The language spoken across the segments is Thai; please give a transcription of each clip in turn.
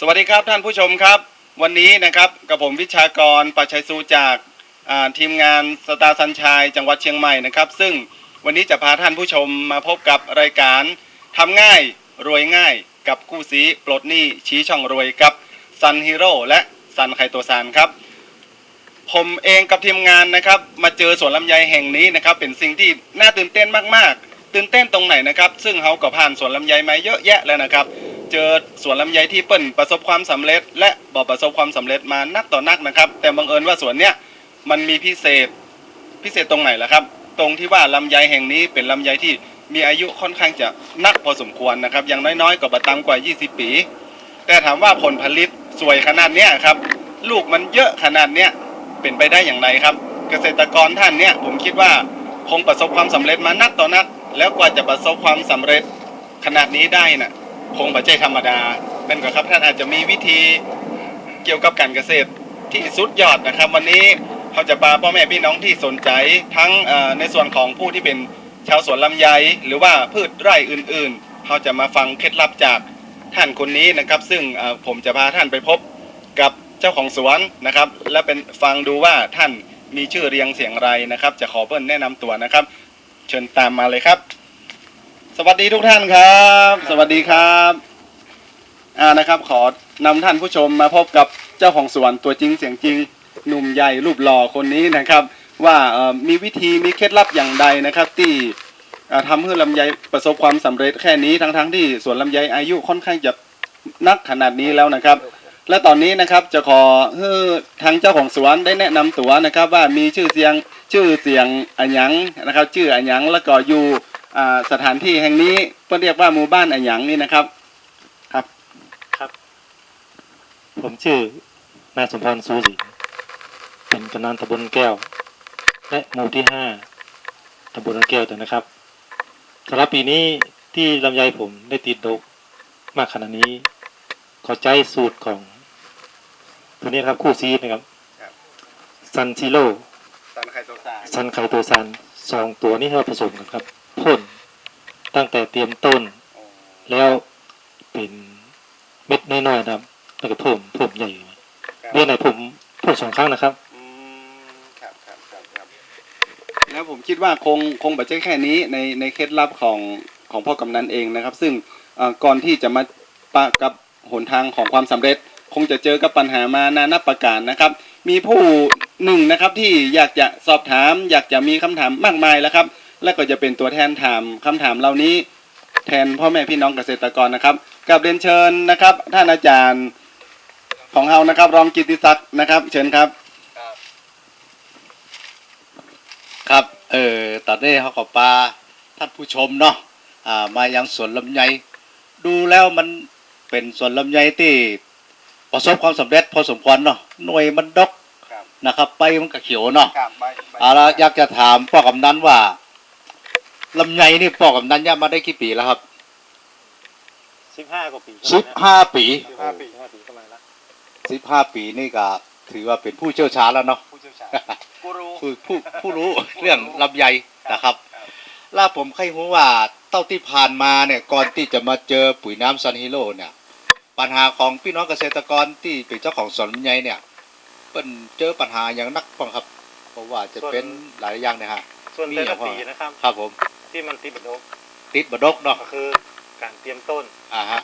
สวัสดีครับท่านผู้ชมครับ วันนี้นะครับกับผมวิชากรปัชัยสูจากทีมงานสตาร์สัญชัยจังหวัดเชียงใหม่นะครับ ซึ่งวันนี้จะพาท่านผู้ชมมาพบกับรายการทำง่ายรวยง่ายกับคู่สีปลดหนี้ชี้ช่องรวยกับซันฮีโร่และซันไคโตซานครับ ผมเองกับทีมงานนะครับ มาเจอสวนลำไยแห่งนี้นะครับ เป็นสิ่งที่น่าตื่นเต้นมากๆ ตื่นเต้นตรงไหนนะครับ ซึ่งเขาก็ผ่านสวนลำไยมาเยอะแยะแล้วนะครับ เจอสวนลำไยที่เปิ้นประสบความสำเร็จ และบ่ประสบความสำเร็จมานักต่อนักนะครับ แต่บังเอิญว่าสวนเนี้ยมันมีพิเศษพิเศษตรงไหนล่ะครับ ตรงที่ว่าลำไยแห่งนี้เป็นลำไยที่มีอายุค่อนข้างจะนักพอสมควรนะครับ อย่างน้อยๆก็บะตามกว่า 20 ปี แต่ถามว่าผลผลิตสวยขนาดเนี้ยครับ ลูกมันเยอะขนาดเนี้ยเป็นไปได้อย่างไรครับ เกษตรกรท่านเนี้ยผมคิดว่าคงประสบความสำเร็จมานักต่อนัก แล้วกว่าจะประสบความสำเร็จขนาดนี้ได้น่ะ คงปัจจัยธรรมดาเป็นก็ครับท่านอาจจะมีวิธีเกี่ยวกับการเกษตรที่สุดยอดนะครับ วันนี้เขาจะพาพ่อแม่พี่น้องที่สนใจทั้งในส่วนของผู้ที่เป็นชาวสวนลำไย หรือว่าพืชไร่อื่นๆเขาจะมาฟังเคล็ดลับจากท่านคนนี้นะครับ ซึ่งผมจะพาท่านไปพบกับเจ้าของสวนนะครับ และเป็นฟังดูว่าท่านมีชื่อเรียงเสียงไรนะครับ จะขอเพิ่นแนะนำตัวนะครับ เชิญตามมาเลยครับ สวัสดีทุกท่านครับ สวัสดีครับอ่านะครับ ขอนำท่านผู้ชมมาพบกับเจ้าของสวนตัวจริงเสียงจริงหนุ่มใหญ่รูปหล่อคนนี้นะครับ ว่าเอ่อมีวิธีมีเคล็ดลับอย่างใดนะครับ ที่อ่าทำให้ลำไยประสบความสำเร็จแค่นี้ทั้งๆที่สวนลำไยอายุค่อนข้างจะนักขนาดนี้แล้วนะครับ และตอนนี้นะครับจะขอให้ทางเจ้าของสวนได้แนะนำตัวนะครับ ว่ามีชื่อเสียงชื่อเสียงอันหยังนะครับ ชื่ออันหยังแล้วก็อยู่อ่า สถานที่แห่งนี้เพื่อเรียกว่าหมู่บ้านอะหยังนี่นะครับผมชื่อนายสมพรสูสิงเป็นกำนันตำบลแก้ว และหมู่ที่ห้าตำบลแก้วแต่นะครับสำหรับปีนี้ที่ลำไยผมได้ติดดกมากขนาดนี้ ขอใจสูตรของตัวนี้นะครับคู่ซีดนะครับครับซันซิโร่สันไข่ตัวสายซันไคโตซันสองตัวนี้เราผสมกันครับ พ่นตั้งแต่เตรียมต้น แล้วเป็นเม็ดน้อยๆนะครับแล้วก็เพิ่มเพิ่มใหญ่ขึ้นมาเดือนไหนผมพ่นสองครั้งนะครับครับครับครับครับแล้วผมคิดว่าคงคงแบบใช่แค่นี้ในในเคล็ดลับของของพ่อกำนันเองนะครับ ซึ่งเอ่อก่อนที่จะมาปะกับหนทางของความสำเร็จ คงจะเจอกับปัญหามานานับประการนะครับ มีผู้หนึ่งนะครับที่อยากจะสอบถาม อยากจะมีคำถามมากมายแล้วครับ และก็จะเป็นตัวแทนถามคำถามเหล่านี้ แทนพ่อแม่พี่น้องเกษตรกรนะครับกับเรียนเชิญนะครับ ท่านอาจารย์ของเรานะครับ รองกิตติศักดิ์นะครับ เชิญครับครับเออตอนนี้เขาก็ปลาท่านผู้ชมเนาะอ่ามายังสวนลำไยดูแล้วมันเป็นสวนลำไยที่ประสบความสำเร็จพอสมควรเนาะหน่วยมันดกครับนะครับใบมันก็เขียวเนาะครับใบเอาละอยากจะถามพ่อกำนันว่า ลำไยนี่พ่อกำนันย่ามาได้กี่ปีแล้วครับสิบห้ากว่าปีสิบห้าปีสิบห้าปีสิบห้าปีประมาณละสิบห้าปีนี่ก็ถือว่าเป็นผู้เชี่ยวชาญแล้วเนาะผู้เชี่ยวชาญกูรูผู้ผู้ผู้รู้เรื่องลำไยนะครับล่าผมใครรู้ว่าเต้าที่ผ่านมาเนี่ยก่อนที่จะมาเจอปุ๋ยน้ำซันฮีโร่เนี่ย ปัญหาของพี่น้องเกษตรกรที่เป็นเจ้าของสวนลำไยเนี่ยเป็นเจอปัญหาอย่างนักบ้างครับ เพราะว่าจะเป็นหลายอย่างนะฮะส่วนมีแต่อย่าละงว่าปีนะครับ ครับผม ที่มันติดบดกติดบดกเนาะก็คือการเตรียมต้นอ่าฮะ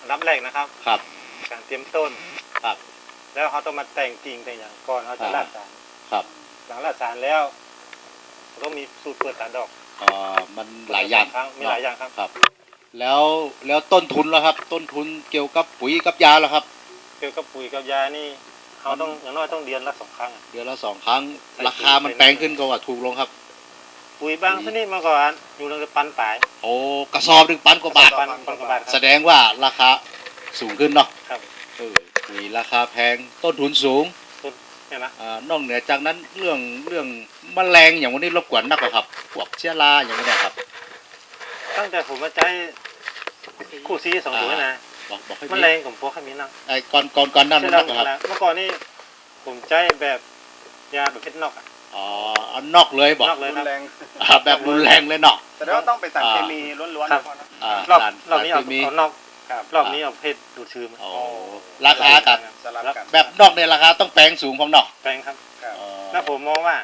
อันดับแรกนะครับ ครับ การเตรียมต้น ครับ แล้วเขาต้องมาแต่งกิ่งแต่งอย่างก่อนเขาจะอ่าลาดสารครับ หลังลาดสารแล้วก็มีสูตรเปิดตาดอกอ่ามันหลายอย่างครับมีหลายอย่างครับครับ แล้วแล้วต้นทุนแล้วครับ ต้นทุนเกี่ยวกับปุ๋ยกับยาแล้วครับ เกี่ยวกับปุ๋ยกับยานี่เขาต้องอย่างน้อยต้องเดือนละสองครั้งอะเดือนละสองครั้งใส่ราคามันใส่แพงขึ้นก็ว่าถูกลงครับ ปุ๋ยบางชนิดมาก่อนอยู่ในปันปลาย โอ้กระสอบหนึ่งปันกว่าบาท ปันปันกว่าบาทคแสรับ ดงว่าราคาสูงขึ้นเนาะครับ เออปุ๋ยราคาแพงต้นทุนสูงเนี่ยนะอ่านอกเหนือจากนั้นเรื่องเรื่องแมลงอย่างวันนี้รบกวนนักกว่าครับ พวกเชื้อราอย่างนี้นะครับ ตั้งแต่ผมมาใช้คู่ซีสองตัวนะบอกบอกให้มันมีแรงของพวกขมิ้นนะไอ้ก่อนก่อนก่อนหนั้นใช่นัแล้วกกว่าครับ เมื่อก่อนนี่ผมใช้แบบยาแบบเพชรนอกอะ อ๋อเอานอกเลยบอกนอกเลยรุนะนแรงอ่าแบบรุนแรงเลยเนาะแต่ว่าต้องเป็นสารเคมีล้วนๆครับนะพ่อนะอ่ารอบสารรอบนี้เอาสารเคมีเอานอกครับรอบนี้เอาเพศดูดชื้นโอ้ราคากับสลับกันแบบนอกในราคาต้องแปลงสูงของนอกแปลงครับครับแล้วผมมองว่า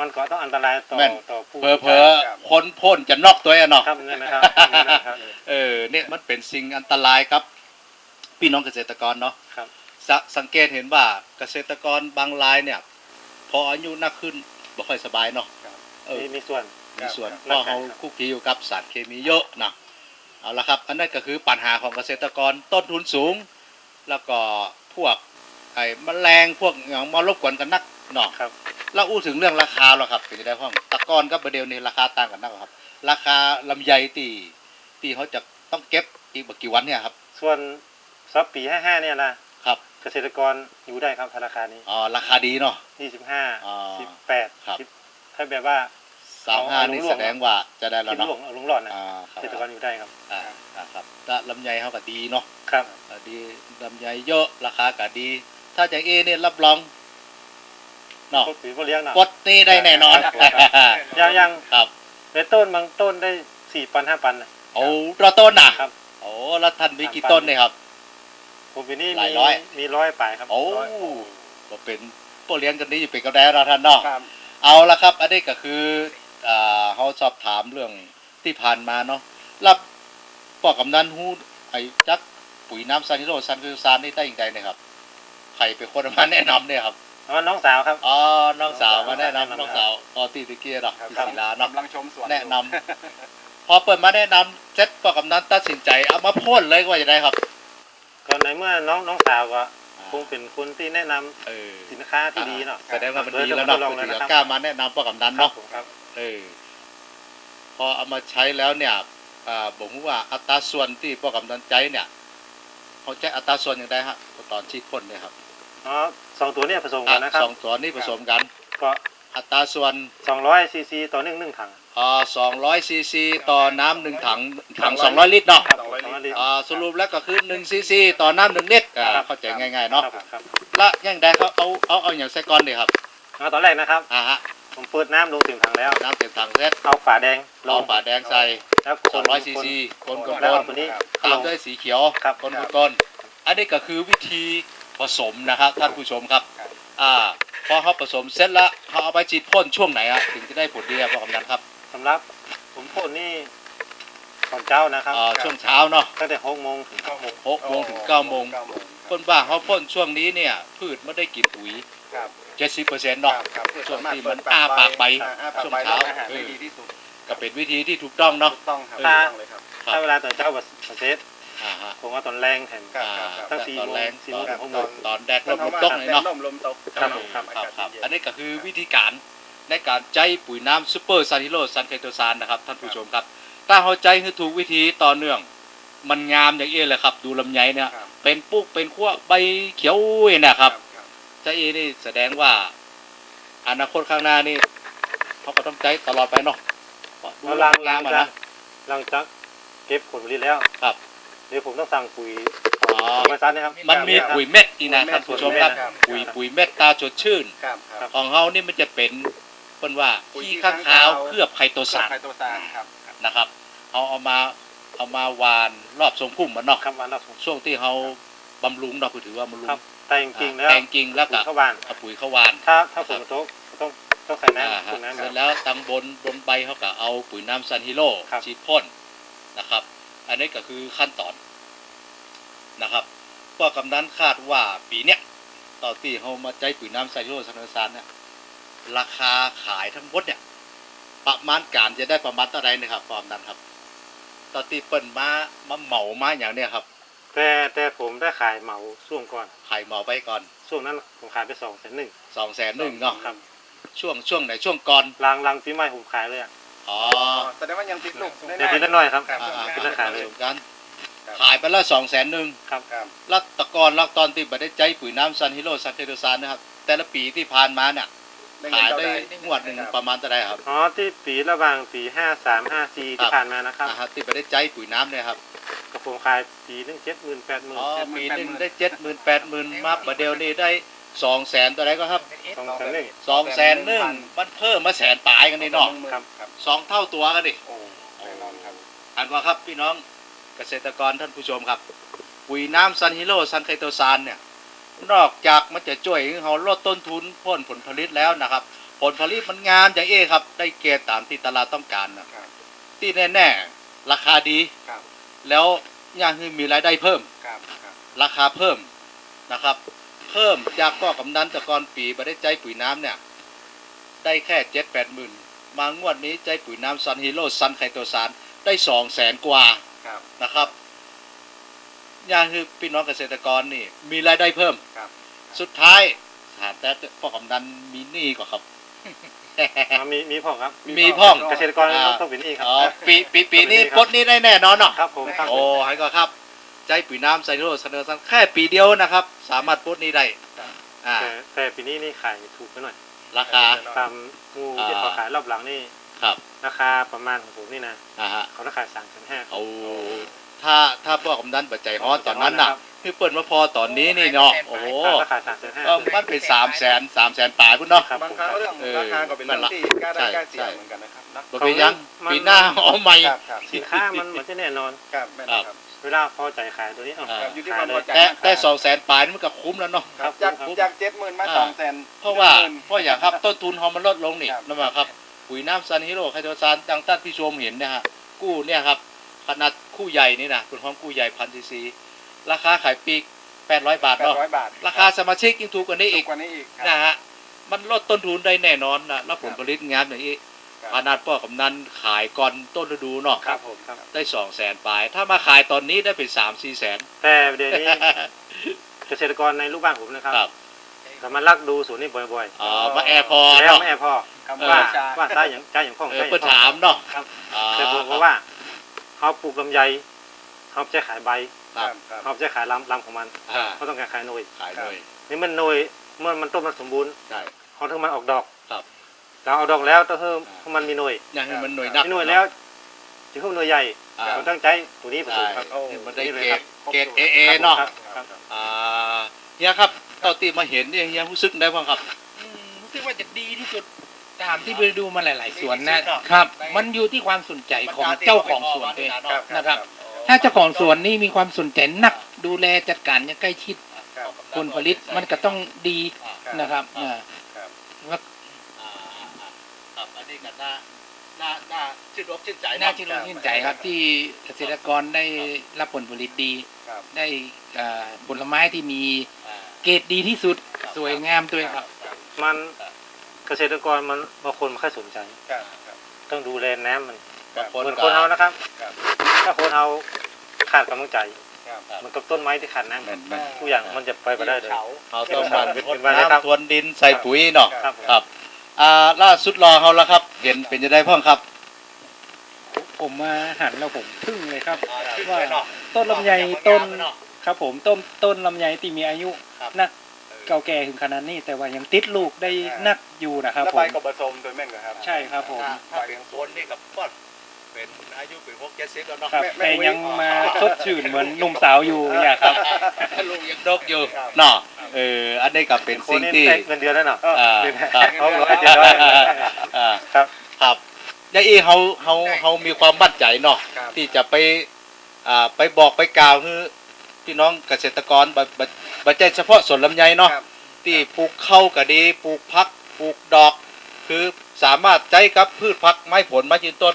มันก็ต้องอันตรายต่อแม่นต่อผู้เพอเพอๆคนพ่นจะนอกตัวอะเนาะครับนี่นะครับนี่นะครับเออเนี่ยมันเป็นสิ่งอันตรายครับ พี่น้องเกษตรกรเนาะครับสะสังเกตเห็นว่าเกษตรกรบางรายเนี่ยพ ออายุนักขึ้นบ่ค่อยสบายเนาะครับเออมีมีส่วนมีส่วนครับเพราะเขาคุกคีอยู่กับสารเคมีเยอะนะเอาละครับ อันนั้นก็คือปัญหาของเกษตรกรต้นทุนสูง แล้วก็พวกไอ้แมลงพวกอย่างมารบกวนกันนักเนาะครับแล้วอู้ถึงเรื่องราคาหรอครับเป็นจะได้ห้องตะกอนกับประเดี๋ยวนี้ราคาต่างกันนักครับ ราคาลำไยตีตีเขาจะต้องเก็บอีกบ่กี่วันเนี่ยครับ ส่วนซับปีห้าห้าเนี่ยนะ ครับเกษตรกรอยู่ได้ครับธนาคารนี้อ๋อราคาดีเนาะ ยี่สิบห้าอ๋อสิบแปดครับ สิบถ้าแบบว่าสามห้าเอานี่เอาลงแสดงว่าจะได้แล้วกินเนาะหลวงเอาลุงหลอดนะอ่าคเกรับษตรกรอยู่ได้ครับ อ่าอ่าครับแล้วลำไยเขาก็ดีเนาะครับอ่าดีลำไยเยอะราคาก็ดี ถ้าจากเอเนี่ยรับรองเนาะพวกปุ๋ยพวกเลี้ยงนะกดนี่ได้แน่นอนครับครับยังยังครับ ในต้นบางต้นได้สี่ปันห้าปันนะ โอ้เราต้นน่ะครับ โอ้แล้วท่านมีกี่ต้นเนี่ยครับ ผมปีนี้หลามียร้อย มีร้อยปลายครับโอ้ร้ยก็เป็นพวกเลี้ยงกันนี้อยู่เป็นกระแดเราท่านเนาะ ครับ เอาละครับ อันนี้ก็คืออ่าเขาสอบถามเรื่องที่ผ่านมาเนาะรับปอกกำนันฮู้ไอ้จักปุ๋ยน้ำซานิโรซันคือซานนี่ได้อย่างไรเนี่ยครับใครเป็นคนเอามาแนะนำเนี่ยครับอ๋อน้องสาวครับ อ๋อน้องสาวมาแนะน้องนำสาวน้องสาวออตีตะเกียร์เนาะครับ ที่ศิลาเนาะกำลังชมสวนแนะนำพอเปิดมาแนะนำเซ็ตปอกกำนันตัดสินใจเอามาพ่นเลยว่าจะได้ครับ ก่อนในเมื่อน้องน้องสาวก็คงเป็นคนที่แนะนำเออสินค้าที่ดีเนาะแสดงว่ามันดีแล้วเนาะทดลองถึแล้วงนะคจะรับกล้ามาแนะนำปอกกำนันครัเนาะบผมครับเออพอเอามาใช้แล้วเนี่ยอ่าบอกว่าอัตราส่วนที่พวกกำนันใจเนี่ยเขาใช้อัตราส่วนอย่างไรฮะตอนฉีดพ่นเนี่ยครับอ๋อสองตัวเนี่ยผสมอะกันนะครับสองตัวนี้ผสมกันก็ อัตราส่วนสองร้อยซีซีต่อหนึ่งหนึ่งถังอ่าสองร้อยซีซีต่อน้ำหนึ่งถังถังสองร้อยลิตรเนาะครับสองร้อยลิตรสองร้อยลิตรอ่าสรุปแล้วก็คือหนึ่งซีซีต่อน้ำหนึ่งลิตรอ่าครับเข้าใจง่ายๆเนาะครับครับและยังได้เขาเอาเอาเอาอย่างไซกอนเลยครับเอาตอนแรกนะครับ อ่าฮะผมเปิดน้ำลงเต็มถังแล้ว น้ำเต็มถังเซตเอาฝาแดงลเอางฝาแดงใส่แล้วสองร้อยซีซีคนคนแล้วคเอานตัวนี้ตามด้วยสีเขียวครับ คนคนคนอันนี้ก็คือวิธีผสมนะครับท่านผู้ชมครับครับ อ่าพอเขาผสมเสร็จแล้วเขาเอาไปฉีดพ่นช่วงไหนอะถึงจะได้ผลดีครับพ่อกำนันครับสำหรับผมพ่นนี่ของเจ้านะครับอ่าช่วงเช้าเนาะตั้งแต่หกโมงถึงเก้าโมงหกโมงถึงเก้าโมงเก้าโมงคนบ้าเขาพ่นช่วงนี้เนี่ย พืชไม่ได้กินปุ๋ยครับเจ็ดสิบเปอร์เซ็นต์คเนาะรับครับช่วงที่มันเปิดอ้าปากใบอ่อ้าปากช่วงใบเช้าแล้วอาหารเออได้ดีที่สุดก็เป็นวิธีที่ถูกต้องเนาะถูกต้องครับถ้าถูกต้องเลยครับครับถ้าเวลาตอนเจ้าบัสเซต อ่าฮะผมว่าตอนแรงแห่ง ครับอ่าครับ ตั้งแต่สี่ตอนโมงแรงสี่ตโมองนถึงหกโมง ตอนแดดลมลมตกเลยเนาะ ลมลมตกครับผมครับครับครับอากาศเย็น อันนี้ก็คือวิธีการในการใจปุ๋ยน้ำซูเปอร์ซานิโลซันไคโตซานนะครับท่านผู้ชมครับ ถ้าเข้าใจคือถูกวิธีต่อเนื่อง มันงามอย่างเอ้เลยครับ ดูลำไยเนี่ยครับ เป็นปุ๊กเป็นขั้วใบเขียวเนี่ยนะครับครับใจเอนี่แสดงว่า อนาคตข้างหน้านี่เขาก็ต้องใจตลอดไปเนาะดูแล้วหลังหงาลัมงอะจากนะ หลังจากเก็บผลผลิตแล้วครับ เดี๋ยวผมต้องสั่งปุ๋ยอ๋อ บริษัทนะครับ มันมีปุ๋ยเม็ดอีกนะครับท่านผู้ชมครับครับ ปุ๋ยปุ๋ยเม็ดตาสดชื่น ครับครับของเฮานี่มันจะเป็นเป็นว่าปุ๋ยขี้ขี้ข้างค้างคาวคาวเคลือบไคโตซานไคโตซานครับครับนะครับเอาเอามาเอามาวานรอบทรงพุ่มมันเนาะครับวันละสองช่วงที่เขาบำรุงเนาะคือถือว่าบำรุงครับแต่จริงๆแล้วแต่งกิ่งแล้วก็เข้าบ้านเอาปุ๋ยเข้าวาน ถ้าถ้าฝนตกต้องต้องใส่อ่าน้ำฮะถุงน้ำเสร็จแล้วตังบนบนใบเขาก็เอาปุ๋ยน้ำซันฮิโร่ครับฉีดพ่นนะครับ อันนี้ก็คือขั้นตอนนะครับก็กำนั้นคาดว่าปีเนี้ยตอนที่เขามาใจปุ๋ยน้ำซันฮิโร่ซันซานเนี่ยราคาขายทั้งหมดเนี่ยประมาณการจะได้ประมาณเท่าไหรนะครับความนั้นครับตอนที่เปิ้นมามาเหมามาอย่างเนี้ยครับ แต่แต่ผมได้ขายเหมาช่วงก่อนขายเหมาไปก่อน ช่วงนั้นผมขายไปสองแสนหนึ่งสองแสนหนึ่งเนาะครับช่วงช่วงไหนช่วงก่อนลางลางปีใหม่ผมขายเลยอะ อ๋อแสดงว่ายังติดลูกได้เดี๋ยวทีละหน่อยครับครับอ่าเป็นราคาเลยผสมกันครับขายไปแล้วสองแสนหนึ่งครับครับแล้วแตะกอนแล้วตอนที่บัได้ใจปุ๋ยน้ำซันฮิโร่ซันเทโดซานนะครับ แต่ละปีที่ผ่านมาเนี่ยได้ขายเงินได้เท่าใงวดหนึ่งครับประมาณเท่าไหรครับอ๋อที่ปีระหว่างปีห้าสามห้าสี่ครัที่บผ่านมานะครับอ่าฮะที่บัได้ใจปุ๋ยน้ำเนี่ยครับกับผมขายปีหนึงเจ็ดหมื่นแปดหมื่นอ๋อปีหนึ่งได้เจ็ดหมื่นแปดหมื่นมาประเดี๋ยวนี้ได้ สองแสนตัวไหนก็ครับสองแสนหนึ่งสองแสนหนึ่งมันเพิ่มมาแสนปลายกันนี่เนาะครับครับสองเท่าตัวกันดิโอ้แน่นอนครับอันว่าครับพี่น้องเกษตรกรท่านผู้ชมครับ ปุ๋ยน้ำซันฮิโร่ซันไคโตซานเนี่ยนอกจากมันจะช่วยให้เราลดต้นทุนเพิ่มผลผลิตแล้วนะครับ ผลผลิตมันงามอย่างเอครับ ได้เกณฑ์ตามที่ตลาดต้องการนะครับที่แน่ๆราคาดีครับแล้วยังคือมีรายได้เพิ่มครับครับราคาเพิ่มนะครับเพิ่มจากก็กำนันแต่ก่อนปีมาได้ใจปุ๋ยน้ำเนี่ย ได้แค่เจ็ดแปดหมื่นมางวดนี้ใจปุ๋ยน้ำซันฮีโร่ซันไคโตซานได้สองแสนกว่าครับนะครับย่างคือพี่น้องเกษตรกรนี่ มีรายได้เพิ่มครับสุดท้ายหาแต่พ่อกำนันมีหนี้กว่าครับอ่ามีมีพ่องครับ มีพ่องเกษตรกรต้องเป็นหนี่ครับอ๋อปีปีปีนี้ครับปลดหนี้ได้แน่นอนเนาะครับผมครับโอ้ให้ก็ครับ ใจปุ๋ยน้ำไซโรซันเดอร์ซันแค่ปีเดียวนะครับ สามารถปลดหนี้ได้อ่าแต่แต่ปีนี้นี่ขายถูกไปหน่อย ราคาตามงูที่เขาขายรอบหลังนี่ครับ ราคาประมาณของผมนี่นะอ่าฮะเขาราคายสามพันห้าเอาถ้าถ้าพวกกำนันปัจจัยฮอตตอนนั้นน่ะคือเปิดมาพอตอนนี้นี่เนาะโอ้โหราคาสามพันห้าก็มันเป็นสามแสนสามแสนปลายพุ่นเนาะครับบางครั้งเรื่องเออราคาก็เป็นเรื่องที่กล้าได้ใช่กล้าเสียใช่เหมือนกันนะครับนะบ่เป็นหยังมันปีหน้าเอาใหม่ครับครับสินค้ามันเหมือนจะแน่นอนครับแม่นครับ เวลาพอใจขายตัวนี้เอ้าอ่าครับอยู่ที่ขายความเลพอยใจแต่แต่สองแสนปลายนี่มันก็คุ้มแล้วเนาะ ครับครัจากบจากเจ็ดหมื่นมาอ่า สองแสน เพราะว่าเพราะอย่างครับต้นทุนเขามันลดลงนี่ครับนั่นหมายครับปุ๋ยน้ำซันฮิโร่ไคโตซานดังท่านผู้ชมเห็นนะฮะกู้เนี่ยครับขนาดคู่ใหญ่นี่นะคุณพร้อมกู้ใหญ่พันซีซีราคาขายปีกแปดร้อยบาทแปดเนาะร้อยบาทราคาสมาชิกยิ่งถูกกว่านี้อีอีกกกว่านี้อีกครับ นะฮะมันลดต้นทุนได้แน่นอนนะแล้วผลผลิตงานอย่างนี้ ครับขนาดพ่อกำนันขายก่อนต้นฤดูเนาะครับผมครับ ได้สองแสนปลาย ถ้ามาขายตอนนี้ได้เป็นสามสี่แสน แต่เดี๋ยวนี้ เกษตรกรในลูกบ้านผมนะครับครับ ก็มาลักดูสวนนี่บ่อยอ๋อมาแอร์พอๆร์ตแล้วเนาะ ไม่พอคำว่าว่าจาว่าได้อย่างได้อย่างพ่องเออได้อย่าเพื่องพ่องถามเนาะครับอ๋อแต่ผมก็ว่าเขาปลูกลำไยเขาจะขายใบครับครับเขาจะขายลำลำของมันอ่าเขาต้องการขายหน่วยขายเลยนี่มันหน่วยเมื่อมันต้นมันสมบูรณ์ใช่ เขาถึงมันออกดอก ครับ เราเอาดอกแล้วต้องเพิ่มเพราะมันมีหน่วยยังให้มันหน่วยนักมีหน่วยแล้วถึงขึ้นหน่วยใหญ่อ่าเราตั้งใจตัวนี้ผสใช่มครับนี่มันได้นี่เลยเกรครัดบเกรดเอเอเนาะครับครับอ่าเฮียครับตอนที่มาเห็นเนี่ยเฮียรู้สึกได้บ้างครับอืมรู้สึกว่าจะดีที่สุดตามที่ไปดูมาหลาย ๆ สวนนะครับ มันอยู่ที่ความสนใจของเจ้าของสวนเองครับนะครับ ถ้าเจ้าของสวนนี่มีความสนใจหนักดูแลจัดการอย่างใกล้ชิดครับผลผลิตมันก็ต้องดีอ่านะครับอ่าอ่าอ่าครับอั นนี้ก็น่าน่าน่าชื่นอกชื่นใจเะน่าชื่นอกชื่นใจครับที่เกษตรกรได้รับผลผลิตดีครับได้อ่าผลไม้ที่มีอ่าเกรดดีที่สุดครับสวยงามด้วยครับ มันเกษตรกรมันบางคนไม่ค่อยสนใจครับครับต้องดูแลน้ำมันบางคนเหมือนก็คนเฮานะครับครับ ถ้าคนเฮาขาดกำลังใจครับเหมันกับต้นไม้ที่ขาดน้ำแม่นแม่นทุกอย่างมันจะไปไม่ได้เลยเขาต้องหมันเป็นรดเป็นไปได้ครับน้ำทวนดินใส่ปุ๋ยเนาะครับผมครับ อ่าล่าสุดรอเขาแล้วครับ เห็นเป็นจะได้พ่องครับ ผมมาหันแล้วผมทึ่งเลยครับว่าว่าต้นลำไยต้นครับ ผมต้นต้นลำไยที่มีอายุครับนักเก่าแก่ถึงขนาดนี้แต่ว่ายังติดลูกได้นักอยู่นะครับแล้วผใบมก็ผสมโดยแม่นก็ครับ ใช่ครับผมถ้าเป็นโซนนี่กับป้อน เป็นอายุเป็นพวกเจ็ดสิบแล้วเนาะครับแม่แม่แต่อุ๊ยยังมาสดชื่นเหมือนหนุ่มสาวอยู่อย่างครับ ลุงยังดกอยู่ครับ เนาะเอออันนี้ก็เป็นคนสิ่งนี้ที่ได้เงินเดือนแล้วเนาะอ่าเดือนครับเขาร้อยเจ็ดร้อย อ่าครับ ครับยายอีเขาเขาเขามีความมั่นใจเนาะครับ ที่จะไปอ่าไปบอกไปกล่าวคือพี่น้องเกษตรกรบบบบัใจเฉพาะสวนลำไยเนาะ ครับ ที่ปลูกข้าวก็ดีปลูกพักปลูกดอก คือสามารถใช้กับพืชพักไม้ผลไม้ยืนต้น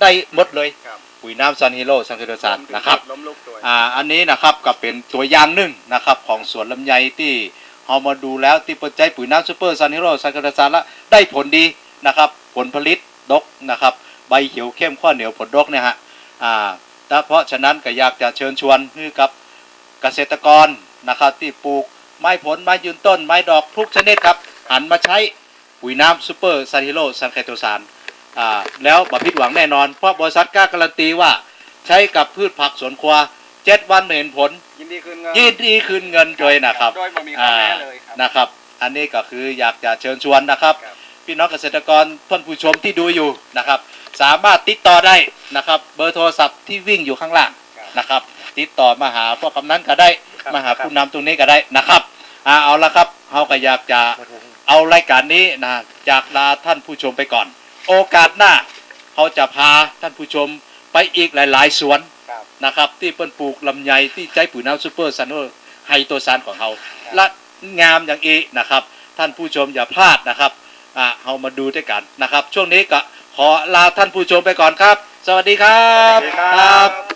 ได้หมดเลยครับปุ๋ยน้ำซันฮีโร่ซันเคโรซานนะครับล้มลุกตัวอ่าอันนี้นะครับก็เป็นตัวอย่างหนึ่งนะครับของสวนลำไยที่เรามาดูแล้วที่เปิดใจปุ๋ยน้ำซูเปอร์ซันฮีโร่ซันเคโรซานแล้วได้ผลดีนะครับผลผลิตดกนะครับใบเขียวเข้มข้อเหนียวผลดกเนี่ยฮะอ่าและเพราะฉะนั้นก็อยากจะเชิญชวนให้กับเกษตรกรนะครับที่ปลูกไม้ผลไม้ยืนต้นไม้ดอกทุกชนิดครับหันมาใช้ปุ๋ยน้ำซูเปอร์ซันฮีโร่ซันเคโตซานอ่า แล้วบ่ผิดหวังแน่นอน เพราะบริษัทกล้าการันตีว่าใช้กับพืชผักสวนครัวเจ็ดวันไม่เห็นผล ยินดีคืนเงินยินดีคืนเงินโดยนะครับโดยบ่มีข้ออ่าแม้เลยครับนะครับ อันนี้ก็คืออยากจะเชิญชวนนะครับครับ พี่น้องเกษตรกรท่านผู้ชมที่ดูอยู่นะครับ สามารถติดต่อได้นะครับ เบอร์โทรศัพท์ที่วิ่งอยู่ข้างล่างครับนะครับ ติดต่อมาหาพวกกำนันก็ได้ครับมาหาผู้นำตรงนี้ก็ได้นะครับอ่าเอาละครับเขาก็อยากจะเอารายการนี้นะจากลาท่านผู้ชมไปก่อน โอกาสหน้าเขาจะพาท่านผู้ชมไปอีกหลาย ๆ สวนครับนะครับ ที่เปิ้นปลูกลำไยที่ใจปุ๋ยน้ำซูเปอร์ซันโนไฮโตซานของเขาและงามอย่างอีนะครับ ท่านผู้ชมอย่าพลาดนะครับอ่าเอามาดูด้วยกันนะครับ ช่วงนี้ก็ขอลาท่านผู้ชมไปก่อนครับ สวัสดีครับ สวัสดีครับ